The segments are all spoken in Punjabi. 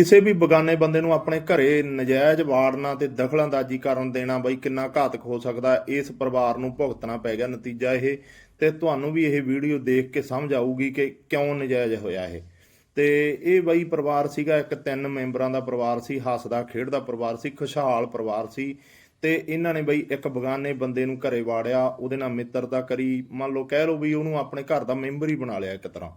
ਕਿਸੇ ਵੀ ਬਗਾਨੇ ਬੰਦੇ ਨੂੰ ਆਪਣੇ ਘਰੇ ਨਜਾਇਜ਼ ਵਾੜਨਾ ਤੇ ਦਖਲਅੰਦਾਜ਼ੀ ਕਰਨ ਦੇਣਾ ਬਈ ਕਿੰਨਾ ਘਾਤਕ ਹੋ ਸਕਦਾ, ਇਸ ਪਰਿਵਾਰ ਨੂੰ ਭੁਗਤਣਾ ਪੈ ਗਿਆ ਨਤੀਜਾ ਇਹ। ਤੇ ਤੁਹਾਨੂੰ ਵੀ ਇਹ ਵੀਡੀਓ ਦੇਖ ਕੇ ਸਮਝ ਆਊਗੀ ਕਿ ਕਿਉਂ ਨਜਾਇਜ਼ ਹੋਇਆ ਇਹ। ਤੇ ਇਹ ਬਈ ਪਰਿਵਾਰ ਸੀਗਾ, ਇੱਕ ਤਿੰਨ ਮੈਂਬਰਾਂ ਦਾ ਪਰਿਵਾਰ ਸੀ, ਹੱਸਦਾ, ਖੇਡਦਾ ਪਰਿਵਾਰ ਸੀ, ਖੁਸ਼ਹਾਲ ਪਰਿਵਾਰ ਸੀ। ਤੇ ਇਹਨਾਂ ਨੇ ਬਈ ਇੱਕ ਬਗਾਨੇ ਬੰਦੇ ਨੂੰ ਘਰੇ ਵਾੜਿਆ, ਉਹਦੇ ਨਾਲ ਮਿੱਤਰਤਾ ਕਰੀ। ਮੰਨ ਲਓ ਕਹਿ ਲਓ ਵੀ ਉਹਨੂੰ ਆਪਣੇ ਘਰ ਦਾ ਮੈਂਬਰ ਹੀ ਬਣਾ ਲਿਆ ਇੱਕ ਤਰ੍ਹਾਂ।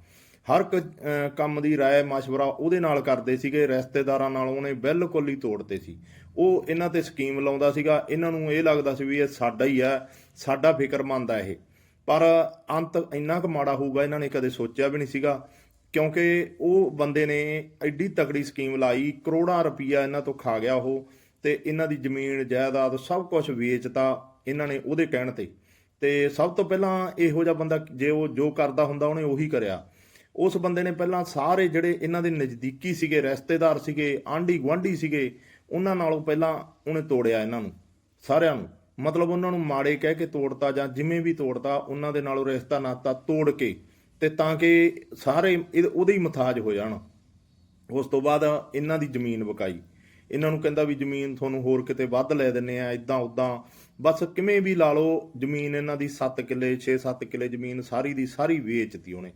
ਹਰ ਇੱਕ ਅਹ, ਕੰਮ ਦੀ ਰਾਏ مشورہ ਉਹਦੇ ਨਾਲ ਕਰਦੇ ਸੀਗੇ ਰਿਸ਼ਤੇਦਾਰਾਂ ਨਾਲ ਉਹਨੇ ਬਿਲਕੁਲ ਹੀ ਤੋੜਤੇ ਸੀ ਉਹ ਇਹਨਾਂ ਤੇ ਸਕੀਮ ਲਾਉਂਦਾ ਸੀਗਾ ਇਹਨਾਂ ਨੂੰ ਇਹ ਲੱਗਦਾ ਸੀ ਵੀ ਇਹ ਸਾਡਾ ਹੀ ਆ ਸਾਡਾ ਫਿਕਰਮੰਦ ਆ ਇਹ ਪਰ ਅੰਤ ਇੰਨਾ ਕੁ ਮਾੜਾ ਹੋਊਗਾ ਇਹਨਾਂ ਨੇ ਕਦੇ ਸੋਚਿਆ ਵੀ ਨਹੀਂ ਸੀਗਾ ਕਿਉਂਕਿ ਉਹ ਬੰਦੇ ਨੇ ਐਡੀ ਤਕੜੀ ਸਕੀਮ ਲਾਈ ਕਰੋੜਾਂ ਰੁਪਈਆ ਇਹਨਾਂ ਤੋਂ ਖਾ ਗਿਆ ਉਹ ਤੇ ਇਹਨਾਂ ਦੀ ਜ਼ਮੀਨ ਜਾਇਦਾਦ ਸਭ ਕੁਝ ਵੇਚਤਾ ਇਹਨਾਂ ਨੇ ਉਹਦੇ ਕਹਿਣ ਤੇ ਤੇ ਸਭ ਤੋਂ ਪਹਿਲਾਂ ਇਹੋ ਜਿਹਾ ਬੰਦਾ ਜੇ ਉਹ ਜੋ ਕਰਦਾ ਹੁੰਦਾ ਉਹਨੇ ਉਹੀ ਕਰਿਆ ਉਸ ਬੰਦੇ ਨੇ ਪਹਿਲਾਂ ਸਾਰੇ ਜਿਹੜੇ ਇਹਨਾਂ ਦੇ ਨਜ਼ਦੀਕੀ ਸੀਗੇ, ਰਿਸ਼ਤੇਦਾਰ ਸੀਗੇ, ਆਂਢੀ ਗੁਆਂਢੀ ਸੀਗੇ, ਉਹਨਾਂ ਨਾਲੋਂ ਪਹਿਲਾਂ ਉਹਨੇ ਤੋੜਿਆ ਇਹਨਾਂ ਨੂੰ, ਸਾਰਿਆਂ ਨੂੰ। ਮਤਲਬ ਉਹਨਾਂ ਨੂੰ ਮਾੜੇ ਕਹਿ ਕੇ ਤੋੜਤਾ ਜਾਂ ਜਿਵੇਂ ਵੀ ਤੋੜਤਾ, ਉਹਨਾਂ ਦੇ ਨਾਲੋਂ ਰਿਸ਼ਤਾ ਨਾਤਾ ਤੋੜ ਕੇ ਤੇ ਤਾਂ ਕਿ ਸਾਰੇ ਇਹਦੇ- ਉਹਦੇ ਹੀ ਮਥਾਜ ਹੋ ਜਾਣ। ਉਸ ਤੋਂ ਬਾਅਦ ਇਹਨਾਂ ਦੀ ਜ਼ਮੀਨ ਵਿਕਾਈ। ਇਹਨਾਂ ਨੂੰ ਕਹਿੰਦਾ ਵੀ ਜ਼ਮੀਨ ਤੁਹਾਨੂੰ ਹੋਰ ਕਿਤੇ ਵੱਧ ਲੈ ਦਿੰਨੇ ਆ ਇਦਾਂ ਉਦਾਂ ਬਸ ਕਿਵੇਂ ਵੀ ਲਾ ਲਓ, ਜ਼ਮੀਨ ਇਹਨਾਂ ਦੀ 7 ਕਿੱਲੇ 6-7 ਕਿੱਲੇ ਜ਼ਮੀਨ ਸਾਰੀ ਦੀ ਸਾਰੀ ਵੇਚਤੀ ਉਹਨੇ।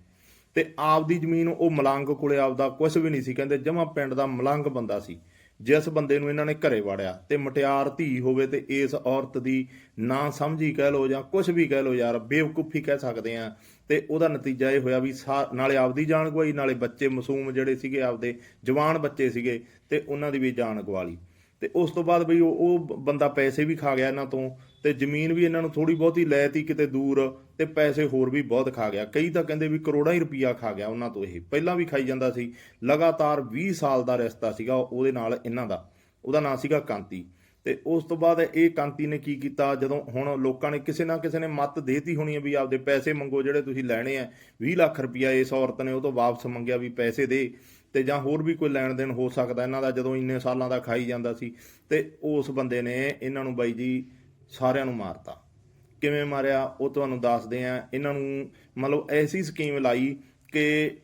ਤੇ ਆਪਦੀ ਜ਼ਮੀਨ ਉਹ ਮਲੰਗ ਕੋਲੇ ਆਪਦਾ ਕੁਝ ਵੀ ਨਹੀਂ ਸੀ। ਕਹਿੰਦੇ ਜਮਾ ਪਿੰਡ ਦਾ ਮਲੰਗ ਬੰਦਾ ਸੀ। ਜਿਸ ਬੰਦੇ ਨੂੰ ਇਹਨਾਂ ਨੇ ਘਰੇ ਵਾੜਿਆ ਤੇ ਮਟਿਆਰ ਧੀ ਹੋਵੇ ਤੇ ਇਸ ਔਰਤ ਦੀ ਨਾ ਸਮਝੀ ਕਹਿ ਲੋ ਜਾਂ ਕੁਝ ਵੀ ਕਹਿ ਲੋ ਯਾਰ, ਬੇਵਕੂਫੀ ਕਹਿ ਸਕਦੇ ਆ। ਤੇ ਉਹਦਾ ਨਤੀਜਾ ਇਹ ਹੋਇਆ ਵੀ ਸਾ- ਨਾਲੇ ਆਪਦੀ ਜਾਨ ਗਵਾਈ, ਨਾਲੇ ਬੱਚੇ ਮਾਸੂਮ ਜਿਹੜੇ ਸੀਗੇ, ਆਪਦੇ ਜਵਾਨ ਬੱਚੇ ਸੀਗੇ ਤੇ ਉਹਨਾਂ ਦੀ ਵੀ ਜਾਨ ਗਵਾ ਲਈ। ਤੇ ਉਸ ਤੋਂ ਬਾਅਦ ਬਈ ਉਹ ਬੰਦਾ ਪੈਸੇ ਵੀ ਖਾ ਗਿਆ ਇਹਨਾਂ ਤੋਂ ਤੇ ਜ਼ਮੀਨ ਵੀ ਇਹਨਾਂ ਨੂੰ ਥੋੜੀ ਬਹੁਤੀ ਲੈਤੀ ਕਿਤੇ ਦੂਰ ਤੇ ਪੈਸੇ ਹੋਰ ਵੀ ਬਹੁਤ ਖਾ ਗਿਆ। ਕਈ ਤਾਂ ਕਹਿੰਦੇ ਵੀ ਕਰੋੜਾਂ ਹੀ ਰੁਪਈਆ ਖਾ ਗਿਆ ਉਹਨਾਂ ਤੋਂ ਇਹ। ਪਹਿਲਾਂ ਵੀ ਖਾਈ ਜਾਂਦਾ ਸੀ। ਲਗਾਤਾਰ 20 ਸਾਲ ਦਾ ਰਿਸ਼ਤਾ ਸੀਗਾ ਉਹਦੇ ਨਾਲ ਇਹਨਾਂ ਦਾ। ਉਹਦਾ ਨਾਂ ਸੀਗਾ ਕਾਂਤੀ। ਤੇ ਉਸ ਤੋਂ ਬਾਅਦ ਇਹ ਕਾਂਤੀ ਨੇ ਕੀ ਕੀਤਾ? ਜਦੋਂ ਹੁਣ ਲੋਕਾਂ ਨੇ ਕਿਸੇ ਨਾ ਕਿਸੇ ਨੇ ਮੱਤ ਦੇਤੀ ਹੋਣੀ ਹੈ ਵੀ ਆਪਦੇ ਪੈਸੇ ਮੰਗੋ, ਜਿਹੜੇ ਤੁਸੀਂ ਲੈਣੇ ਆ 20 ਲੱਖ ਰੁਪਈਆ ਇਸ ਔਰਤ ਨੇ ਉਹ ਤੋਂ ਵਾਪਸ ਮੰਗਿਆ ਵੀ ਪੈਸੇ ਦੇ ਤੇ ਜਾਂ ਹੋਰ ਵੀ ਕੋਈ ਲੈਣ ਦੇਣ ਹੋ ਸਕਦਾ। ਇਹਨਾਂ ਦਾ ਜਦੋਂ ਇੰਨੇ ਸਾਲਾਂ ਦਾ ਖਾਈ ਜਾਂਦਾ ਸੀ ਤੇ ਉਸ ਬੰਦੇ ਨੇ ਇਹਨਾਂ ਨੂੰ ਬਾਈ ਜੀ ਸਾਰਿਆਂ ਨੂੰ ਮਾਰਤਾ। ਕਿਵੇਂ ਮਾਰਿਆ? ਉਹ ਤੁਹਾਨੂੰ ਦੱਸਦੇ ਆ ਇਹਨਾਂ ਨੂੰ ਮਤਲਬ ਐਸੀ ਸਕੀਮ ਲਾਈ ਕਿ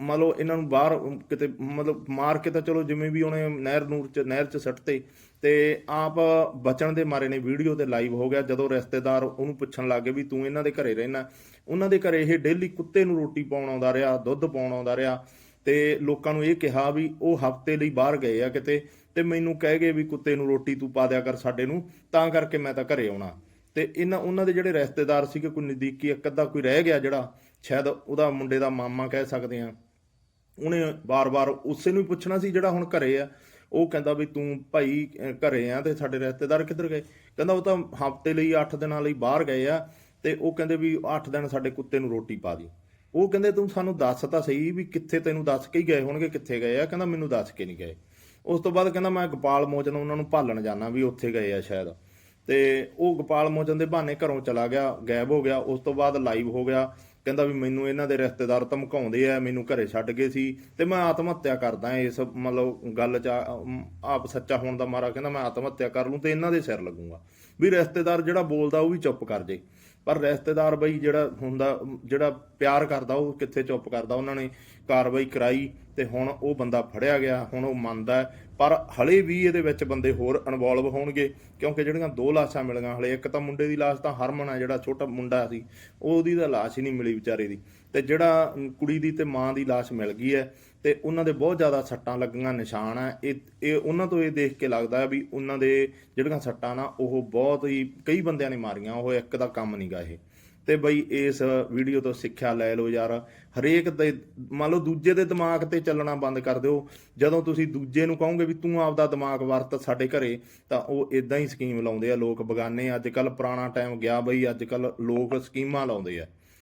ਮੰਨ ਲਓ ਇਹਨਾਂ ਨੂੰ ਬਾਹਰ ਕਿਤੇ, ਮਤਲਬ ਮਾਰ ਕੇ ਤਾਂ ਚਲੋ ਜਿਵੇਂ ਵੀ ਉਹਨੇ ਨਹਿਰ ਨੂਰ ਚ, ਨਹਿਰ ਚ ਸੱਟਤੇ, ਤੇ ਆਪ ਬਚਣ ਦੇ ਮਾਰੇ ਨੇ, ਵੀਡੀਓ ਤੇ ਲਾਈਵ ਹੋ ਗਿਆ, ਜਦੋਂ ਰਿਸ਼ਤੇਦਾਰ ਉਹਨੂੰ ਪੁੱਛਣ ਲੱਗੇ ਵੀ ਤੂੰ ਇਹਨਾਂ ਦੇ ਘਰੇ ਰਹਿਣਾ ਉਹਨਾਂ ਦੇ ਘਰੇ ਇਹ ਡੇਲੀ ਕੁੱਤੇ ਨੂੰ ਰੋਟੀ ਪਾਉਣ ਆਉਂਦਾ ਰਿਹਾ, ਦੁੱਧ ਪਾਉਣ ਆਉਂਦਾ ਰਿਹਾ, ਤੇ ਲੋਕਾਂ ਨੂੰ ਇਹ ਕਿਹਾ ਵੀ ਉਹ ਹਫ਼ਤੇ ਲਈ ਬਾਹਰ ਗਏ ਆ ਕਿਤੇ, ਤੇ ਮੈਨੂੰ ਕਹਿ ਗਏ ਵੀ ਕੁੱਤੇ ਨੂੰ ਰੋਟੀ ਤੂੰ ਪਾ ਦਿਆ ਕਰ ਸਾਡੇ ਨੂੰ, ਤਾਂ ਕਰਕੇ ਮੈਂ ਤਾਂ ਘਰੇ ਆਉਣਾ। ਤੇ ਇਹਨਾਂ, ਉਹਨਾਂ ਦੇ ਜਿਹੜੇ ਰਿਸ਼ਤੇਦਾਰ ਸੀਗੇ, ਕੋਈ ਨਜ਼ਦੀਕੀ ਇੱਕ ਅੱਧਾ ਕੋਈ ਰਹਿ ਗਿਆ ਜਿਹੜਾ, ਸ਼ਾਇਦ ਉਹਦਾ ਮੁੰਡੇ ਦਾ ਮਾਮਾ ਕਹਿ ਸਕਦੇ ਆ ਉਹਨੇ ਵਾਰ ਵਾਰ ਉਸੇ ਨੂੰ ਹੀ ਪੁੱਛਣਾ ਸੀ ਜਿਹੜਾ ਹੁਣ ਘਰੇ ਆ। ਉਹ ਕਹਿੰਦਾ ਵੀ ਤੂੰ ਭਾਈ ਘਰੇ ਆ ਤੇ ਸਾਡੇ ਰਿਸ਼ਤੇਦਾਰ ਕਿੱਧਰ ਗਏ? ਕਹਿੰਦਾ ਉਹ ਤਾਂ ਹਫ਼ਤੇ ਲਈ 8 ਦਿਨਾਂ ਲਈ ਬਾਹਰ ਗਏ ਆ ਤੇ ਉਹ ਕਹਿੰਦੇ ਵੀ 8 ਦਿਨ ਸਾਡੇ ਕੁੱਤੇ ਨੂੰ ਰੋਟੀ ਪਾ ਦੀ ਉਹ ਕਹਿੰਦੇ ਤੂੰ ਸਾਨੂੰ ਦੱਸ ਤਾਂ ਸਹੀ ਵੀ ਕਿੱਥੇ ਤੈਨੂੰ ਦੱਸ ਕੇ ਹੀ ਗਏ ਹੋਣਗੇ, ਕਿੱਥੇ ਗਏ ਆ? ਕਹਿੰਦਾ ਮੈਨੂੰ ਦੱਸ ਕੇ ਨਹੀਂ ਗਏ। ਉਸ ਤੋਂ ਬਾਅਦ ਕਹਿੰਦਾ ਮੈਂ ਗੋਪਾਲ ਮੋਚਨ ਉਹਨਾਂ ਨੂੰ ਭਾਲਣ ਜਾਣਾ ਵੀ ਉੱਥੇ ਗਏ ਆ ਸ਼ਾਇਦ। ਤੇ ਉਹ ਗੋਪਾਲ ਮੋਚਨ ਦੇ ਬਹਾਨੇ ਘਰੋਂ ਚਲਾ ਗਿਆ, ਗਾਇਬ ਹੋ ਗਿਆ। ਉਸ ਤੋਂ ਬਾਅਦ ਲਾਈਵ ਹੋ ਗਿਆ। ਕਹਿੰਦਾ ਵੀ ਮੈਨੂੰ ਇਹਨਾਂ ਦੇ ਰਿਸ਼ਤੇਦਾਰ ਧਮਕਾਉਂਦੇ ਆ, ਮੈਨੂੰ ਘਰੇ ਛੱਡ ਗਏ ਸੀ ਤੇ ਮੈਂ ਆਤਮ ਹੱਤਿਆ ਕਰਦਾ ਇਸ ਮਤਲਬ ਗੱਲ ਚ ਆਪ ਸੱਚਾ ਹੋਣ ਦਾ ਮਾਰਾ ਕਹਿੰਦਾ ਮੈਂ ਆਤਮ ਹੱਤਿਆ ਕਰ ਲੂੰ ਤੇ ਇਹਨਾਂ ਦੇ ਸਿਰ ਲੱਗੂਗਾ। ਵੀ ਰਿਸ਼ਤੇਦਾਰ ਜਿਹੜਾ ਬੋਲਦਾ ਉਹ ਵੀ ਚੁੱਪ ਕਰ ਜੇ। ਪਰ ਰਿਸ਼ਤੇਦਾਰ ਬਈ ਜਿਹੜਾ ਹੁੰਦਾ, ਜਿਹੜਾ ਪਿਆਰ ਕਰਦਾ ਉਹ ਕਿੱਥੇ ਚੁੱਪ ਕਰਦਾ ਉਹਨਾਂ ਨੇ? ਕਾਰਵਾਈ ਕਰਾਈ ਤੇ ਹੁਣ ਉਹ ਬੰਦਾ ਫੜਿਆ ਗਿਆ, ਹੁਣ ਉਹ ਮੰਨਦਾ ਪਰ ਹਲੇ ਵੀ ਇਹਦੇ ਵਿੱਚ ਬੰਦੇ ਹੋਰ ਇਨਵੋਲਵ ਹੋਣਗੇ, ਕਿਉਂਕਿ ਜਿਹੜੀਆਂ ਦੋ ਲਾਸ਼ਾਂ ਮਿਲੀਆਂ, ਹਲੇ ਇੱਕ ਤਾਂ ਮੁੰਡੇ ਦੀ ਲਾਸ਼ ਤਾਂ ਹਰਮਨ ਹੈ, ਜਿਹੜਾ ਛੋਟਾ ਮੁੰਡਾ ਸੀ, ਉਹਦੀ ਤਾਂ ਲਾਸ਼ ਹੀ ਨਹੀਂ ਮਿਲੀ ਵਿਚਾਰੇ ਦੀ। ਤੇ ਜਿਹੜਾ ਕੁੜੀ ਦੀ ਤੇ ਮਾਂ ਦੀ ਲਾਸ਼ ਮਿਲ ਗਈ ਹੈ, ਤੇ ਉਹਨਾਂ ਦੇ ਬਹੁਤ ਜ਼ਿਆਦਾ ਸੱਟਾਂ ਲੱਗੀਆਂ, ਨਿਸ਼ਾਨ ਹੈ। ਇਹ ਇਹ ਉਹਨਾਂ ਤੋਂ ਇਹ ਦੇਖ ਕੇ ਲੱਗਦਾ ਵੀ ਉਹਨਾਂ ਦੇ ਜਿਹੜੀਆਂ ਸੱਟਾਂ ਨਾ, ਉਹ ਬਹੁਤ ਹੀ, ਕਈ ਬੰਦਿਆਂ ਨੇ ਮਾਰੀਆਂ, ਉਹ ਇੱਕ ਦਾ ਕੰਮ ਨਹੀਂਗਾ ਇਹ। ਤੇ ਬਈ ਇਸ ਵੀਡੀਓ ਤੋਂ ਸਿੱਖਿਆ ਲੈ ਲਓ ਯਾਰ। ਹਰੇਕ ਦੇ ਮੰਨ ਲਓ ਦੂਜੇ ਦੇ ਦਿਮਾਗ ਤੇ ਚੱਲਣਾ ਬੰਦ ਕਰ ਦਿਓ। ਜਦੋਂ ਤੁਸੀਂ ਦੂਜੇ ਨੂੰ ਕਹੋਗੇ ਵੀ ਤੂੰ ਆਪਦਾ ਦਿਮਾਗ ਵਰਤ ਸਾਡੇ ਘਰੇ, ਤਾਂ ਉਹ ਇਦਾਂ ਹੀ ਸਕੀਮ ਲਾਉਂਦੇ ਆ। ਲੋਕ ਬਗਾਨੇ ਅੱਜ ਕੱਲ ਪੁਰਾਣਾ ਟਾਈਮ ਗਿਆ ਬਈ, ਅੱਜ ਕੱਲ ਲੋਕ ਸਕੀਮਾਂ ਲਾਉਂਦੇ ਆ।